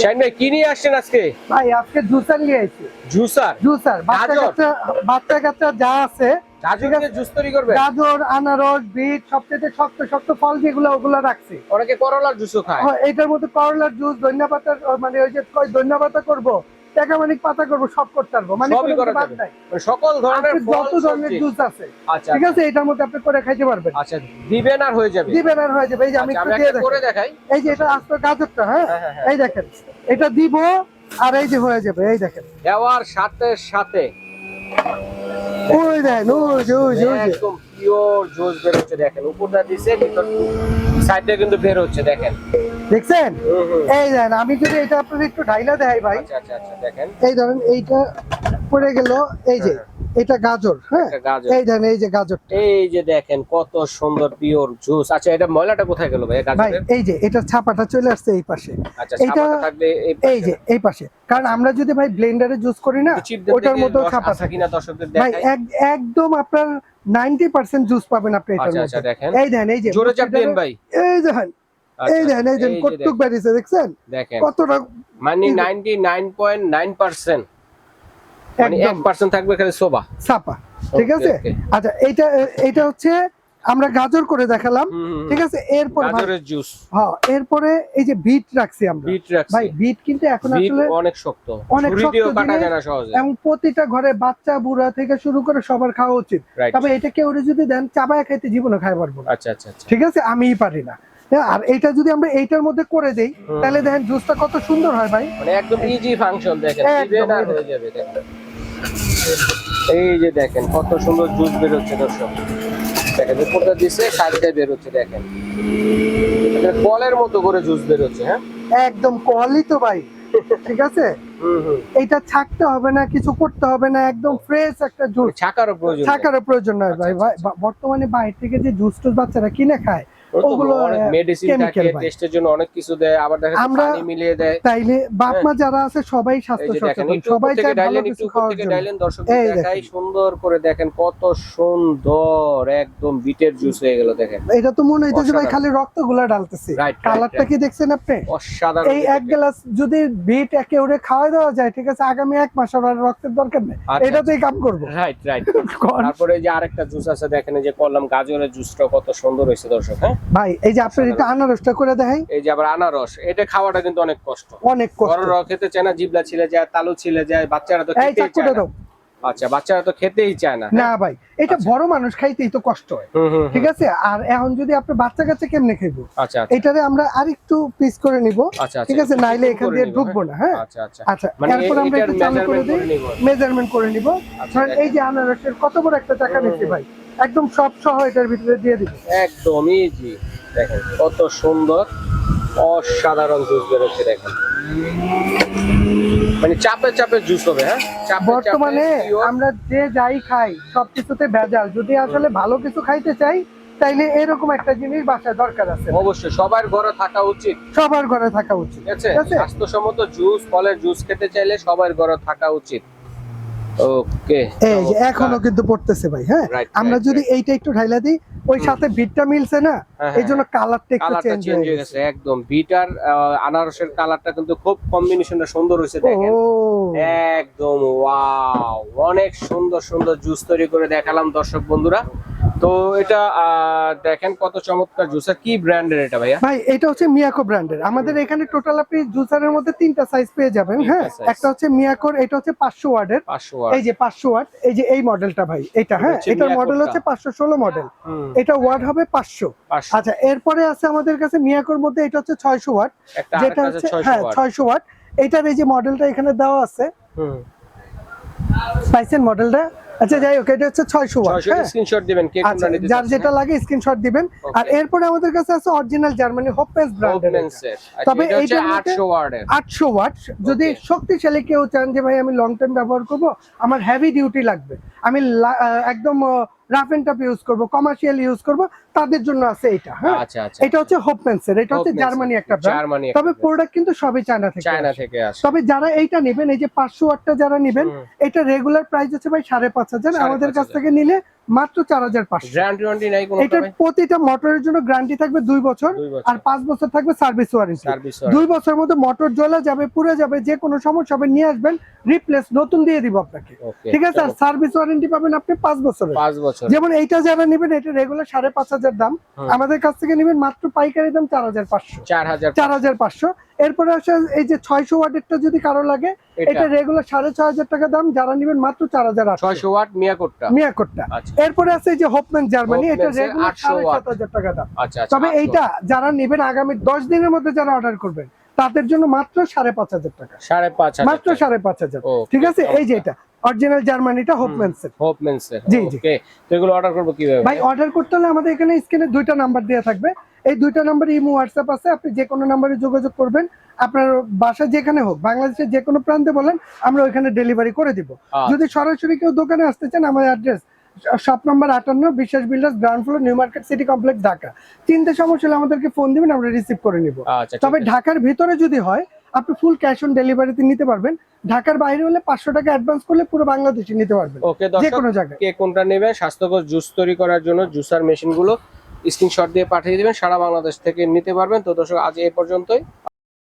Shine ভাই কি নিয়ে আসছেন আজকে? ভাই আজকে জুসার নিয়ে জুসার? জুসার বাচ্চা কাচ্চা বাচ্চা কাচ্চা যা আছে গাজর দিয়ে জুস তৈরি করবে গাজর আনারস বিট সবচেয়ে শক্ত শক্ত ফল যেগুলো ওগুলো রাখছি। অনেকে করলার জুসও খায়। এটার মধ্যে করলার জুস ধন্যবাদ মানে ওই যে ধন্যবাদ ধনিয়া করব পাতা করব সব করতে পারব। মানে বাদ নাই। মানে সকল ধরনের যত ধরনের জুস আছে আচ্ছা ঠিক আছে এটার মধ্যে আপনি করে খাইতে পারবেন। আচ্ছা দিবেন আর হয়ে যাবে। দিবেন আর হয়ে যাবে। এই যে আমি আচ্ছা, একটু দিয়ে করে দেখাই। এই যে এটা আস্ত গাজরটা হ্যাঁ? হ্যাঁ, হ্যাঁ, হ্যাঁ। এই দেখেন এটা দিব আর এই যে হয়ে যাবে এই দেখেন। দেওয়ার সাথে সাথে। ওই দেখেন ওই যে ওই যে একদম পিওর জুস বের হচ্ছে দেখেন। উপরটা দিছে ভিতর সাইডে কিন্তু বের হচ্ছে দেখেন। দেখছেন। এই আমি যদি এটা আপনাদের একটু ঢাইলা দেখাই ভাই। আচ্ছা আচ্ছা আচ্ছা দেখেন। এই ধরেন এইটা পড়ে গেল এই যে এটা গাজর হ্যাঁ? এই দেখেন এই যে গাজর। এই যে দেখেন কত সুন্দর পিওর জুস আচ্ছা এটা ময়লাটা কোথায় গেল ভাই এই যে এটা ছাপাটা চলে আসছে এই পাশে। আচ্ছা ছাপাটা থাকলে এই এই যে এই পাশে। কারণ আমরা যদি ভাই ব্লেন্ডারে জুস করি না ওটার মতো ছাপা থাকে কিনা দর্শকদের দেখাই। এক- একদম আপনার নাইনটি পার্সেন্ট জুস পাবেন আপনি এটার আচ্ছা আচ্ছা মধ্যে দেখেন। এই দেখেন এই যে জোরে চাপ দেন ভাই। এই দেখেন আচ্ছা, এই দেখেন এই দেখেন কতটুক বেরিয়েছে দেখছেন? দেখেন। কতটা মানে এই যে- 99.9% মানে একদম। 1% থাকবে খালি সোবা সাপা ঠিক আছে? আচ্ছা এটা এটা হচ্ছে আমরা গাজর করে দেখালাম। ঠিক আছে? এরপর গাজরের জুস হ্যাঁ এরপরে এই যে বিট রাখছি আমরা। বিট রাখছি। ভাই বিট কিন্তু এখন আসলে অনেক শক্ত। অনেক শক্ত কাটা যায় না সহজে। এবং প্রতিটা ঘরে বাচ্চা বুড়া থেকে শুরু করে সবার খাওয়া উচিত। তবে এটা কেউ যদি দেন চাবায় খাইতে জীবনে খাই পারব না। আচ্ছা আচ্ছা আচ্ছা। ঠিক আছে? আমিই পারি না। হ্যাঁ, আর এটা যদি আমরা এইটার মধ্যে করে দেই তাহলে দেখেন জুসটা কত সুন্দর হয় ভাই। মানে একদম ইজি ফাংশন দেখেন। দিবেন আর হয়ে যাবে দেখেন। এই যে দেখেন কত সুন্দর জুস বের হচ্ছে দর্শক। দেখেন উপরটা দিছে সাইডটা বের হচ্ছে দেখেন। এটা কলের মতো করে জুস বের হচ্ছে হ্যাঁ? একদম কলই তো ভাই ঠিক আছে? হুম হুম। এটা ছাকতে হবে না কিছু করতে হবে না একদম ফ্রেশ একটা জুস। ছাকারও প্রয়োজন। ছাকারও প্রয়োজন নয় ভাই ভাই, বর্তমানে বাইরে থেকে যে জুস টুস বাচ্চারা কিনে খায় ওর তো ওগুলো, অনেক আহ, মেডিসিন থাকে টেস্টের জন্য অনেক কিছু দেয় আবার দেখা যাচ্ছে পানি মিলিয়ে দেয়। তাইলে বাপ মা যারা আছে সবাই স্বাস্থ্য সচেতন সবাই চায় ভালো কিছু খাওয়ার জন্য। ডাইলেন দর্শক দেখাই সুন্দর করে দেখেন কত সুন্দর একদম বিটের জুস হয়ে গেল দেখেন। এটা তো মনে হইতেছে ভাই খালি রক্তগুলা ডালতেছে কালারটা কি দেখছেন আপনি? অসাধারণ এই এক গ্লাস যদি বিট একে ওরে খাওয়াই দেওয়া যায় ঠিক আছে আগামী এক মাস আর রক্তের দরকার নেই। আচ্ছা, এটাতেই কাম করব। রাইট রাইট তারপরে যে আরেকটা জুস আছে দেখেন এই যে কলম গাজরের জুসটা কত সুন্দর হয়েছে দর্শক হ্যাঁ? ভাই এই যে আপনার এটা আনারসটা করে দেখাই। এই যে আবার আনারস এটা খাওয়াটা কিন্তু অনেক কষ্ট। অনেক কষ্ট। বড়রা খেতে চায় না জিবলা ছিলে যায় তালু ছিলে যায় বাচ্চারা তো চাকুটা চায় না। আচ্ছা বাচ্চারা তো খেতেই চায় না। না ভাই এটা আচ্ছা। বড় মানুষ খাইতেই তো কষ্ট হয়। ঠিক আছে? আর এখন যদি আপনি বাচ্চা কাচ্চা কেমনে খাইবো? আচ্ছা আচ্ছা। এটারে আমরা আরেকটু পিস করে নিব। আচ্ছা ঠিক আছে? নাইলে এখান দিয়ে ঢুকবো না হ্যাঁ? আচ্ছা আচ্ছা। আচ্ছা মানে এরপর আমরা একটু চালু করে মেজারমেন্ট দিই। করে নিব। মেজারমেন্ট করে নিব। ধরেন এই যে আনারসের কত বড় একটা টাকা নিচ্ছি ভাই? একদম সব সহ এটার ভিতরে দিয়ে দিব। একদম ইজি দেখেন কত সুন্দর অসাধারণ জুস বেরোচ্ছে দেখেন। মানে চাপে চাপে জুস হবে হ্যাঁ? চাপে বর্তমানে আমরা যে যাই খাই সবকিছুতে ভেজাল। যদি আসলে ভালো কিছু খাইতে চাই তাইলে এরকম একটা জিনিস বাসায় দরকার আছে। অবশ্যই সবার ঘরে থাকা উচিত। সবার ঘরে থাকা উচিত। ঠিক আছে? স্বাস্থ্যসম্মত জুস ফলের জুস খেতে চাইলে সবার ঘরে থাকা উচিত। ওকে এই যে এখনও কিন্তু পড়তেছে ভাই হ্যাঁ? আমরা যদি এইটা একটু ঢাইলা দিই ওই সাথে ভিটটা মিলছে না? হ্যাঁ, এই জন্য কালারটা একটু চেঞ্জ হয়ে হয়ে গেছে। একদম। ভিটার আনারসের কালারটা কিন্তু খুব কম্বিনেশনটা সুন্দর হয়েছে দেখেন। একদম ওয়াও অনেক সুন্দর সুন্দর জুস তৈরি করে দেখালাম দর্শক বন্ধুরা। তো এটা দেখেন কত চমৎকার জুস আর কি ব্র্যান্ডের এটা ভাইয়া? ভাই এটা হচ্ছে মিয়াকো ব্র্যান্ডের আমাদের এখানে টোটাল আপনি জুসারের মধ্যে তিনটা সাইজ পেয়ে যাবেন হ্যাঁ? একটা হচ্ছে মিয়াকোর এটা হচ্ছে পাঁচশো ওয়ার্ডের পাঁচশো এই যে পাঁচশো ওয়াট এই যে এই মডেলটা ভাই এটা হ্যাঁ? এটার মডেল হচ্ছে পাঁচশো ষোলো মডেল এটা ওয়াট হবে পাঁচশো। পাঁচশো। আচ্ছা এরপরে আছে আমাদের কাছে মিয়াকোর মধ্যে এটা হচ্ছে ছয়শো ওয়াট। যেটা হচ্ছে হ্যাঁ watt। ছয়শো ওয়াট। এটার এই যে মডেলটা এখানে দেওয়া আছে হুম। পাইছেন মডেলটা আচ্ছা যাই হোক এটা হচ্ছে ছয়শো ওয়াট 600 হ্যাঁ? স্ক্রিনশট দিবেন কে আচ্ছা কোনটা নিতে যার যেটা লাগে স্ক্রিনশট দিবেন। আর এরপরে আমাদের কাছে আছে অরিজিনাল জার্মানি হোপেস ব্র্যান্ডের তবে এটা হচ্ছে এইটার 800 আটশো ওয়াট। যদি শক্তিশালী কেউ চান যে ভাই আমি লং টাইম ব্যবহার করব আমার হেভি ডিউটি লাগবে। আমি একদম রাফ এন্ড টাপ ইউজ করব কমার্শিয়াল ইউজ করব তাদের জন্য আছে এটা হ্যাঁ? আচ্ছা আচ্ছা এটা হচ্ছে হোপমেন্সের এটা হচ্ছে জার্মানি একটা ব্র্যান্ড তবে প্রোডাক্ট কিন্তু সবই চায়না থেকে চায়না। থেকে আসে। তবে যারা এইটা নেবেন এই যে পাঁচশো ওয়াটটা যারা নেবেন এটা রেগুলার প্রাইস হচ্ছে ভাই সাড়ে পাঁচ হাজার। সাড়ে আমাদের কাছ থেকে নিলে মাত্র চার হাজার পাঁচশো। এটার প্রতিটা মোটরের জন্য গ্যারান্টি থাকবে দুই বছর আর পাঁচ বছর থাকবে সার্ভিস ওয়ারেন্টি দুই বছরের মধ্যে মোটর জ্বলে যাবে পুড়ে যাবে যে কোনো সমস্যা হবে নিয়ে আসবেন রিপ্লেস নতুন দিয়ে দিব আপনাকে। ঠিক আছে? আর সার্ভিস ওয়ারেন্টি পাবেন আপনি পাঁচ বছরের। বছর যেমন এইটা যারা নেবেন এটা রেগুলার সাড়ে পাঁচ হাজার দাম। আমাদের কাছ থেকে নেবেন মাত্র পাইকারি দাম চার হাজার পাঁচশো। চার হাজার পাঁচশো। এরপরে আসে এই যে ছয়শো ওয়াটেরটা যদি কারও লাগে এটা। রেগুলার সাড়ে ছয় হাজার টাকা দাম যারা নেবেন মাত্র চার হাজার ছয়শো ওয়াট মিয়াকোটটা। মিয়াকোটটা। আচ্ছা। এরপরে আছে এই যে হোপম্যান জার্মানি এটা রেগুলার সাড়ে। সাত হাজার টাকা দাম। আচ্ছা আচ্ছা তবে এইটা যারা নিবেন আগামী দশ দিনের মধ্যে যারা অর্ডার করবেন তাদের জন্য মাত্র সাড়ে পাঁচ হাজার টাকা। সাড়ে পাঁচ মাত্র সাড়ে পাঁচ হাজার। ঠিক আছে? এই যে এটা। অরিজিনাল জার্মানিটা হোপম্যানসের হোপ মেন্সের জি, জি। ওকে তো এগুলো অর্ডার করব কীভাবে ভাই অর্ডার করতে হলে আমাদের এখানে স্ক্রিনে দুইটা নাম্বার দেওয়া থাকবে। এই দুইটা নাম্বারে ইমো হোয়াটসঅ্যাপ আছে আপনি যে কোনো নাম্বারে যোগাযোগ করবেন। আপনার বাসা যেখানে হোক বাংলাদেশের যে কোনো প্রান্তে বলেন আমরা ওইখানে ডেলিভারি করে দিব। আচ্ছা। যদি সরাসরি কেউ দোকানে আসতে চান আমার অ্যাড্রেস শপ নম্বর আটান্ন Biswas builders ground floor new market city complex Dhaka. চিন্তা সমস্যা হলে আমাদেরকে ফোন দিবেন আমরা রিসিভ করে নিব। আচ্ছা তবে ঢাকার ভিতরে যদি হয় আপনি ফুল ক্যাশ অন ডেলিভারিতে নিতে পারবেন। ঢাকার বাইরে হলে পাঁচশো টাকা অ্যাডভান্স করলে পুরো বাংলাদেশে নিতে পারবেন। ওকে যে কোনো জায়গায়। কে কোনটা নেবেন স্বাস্থ্যকর জুস তৈরি করার জন্য জুসার মেশিনগুলো স্ক্রিনশট দিয়ে পাঠিয়ে দেবেন সারা বাংলাদেশ থেকে নিতে পারবেন। তো দর্শক আজ এ পর্যন্তই।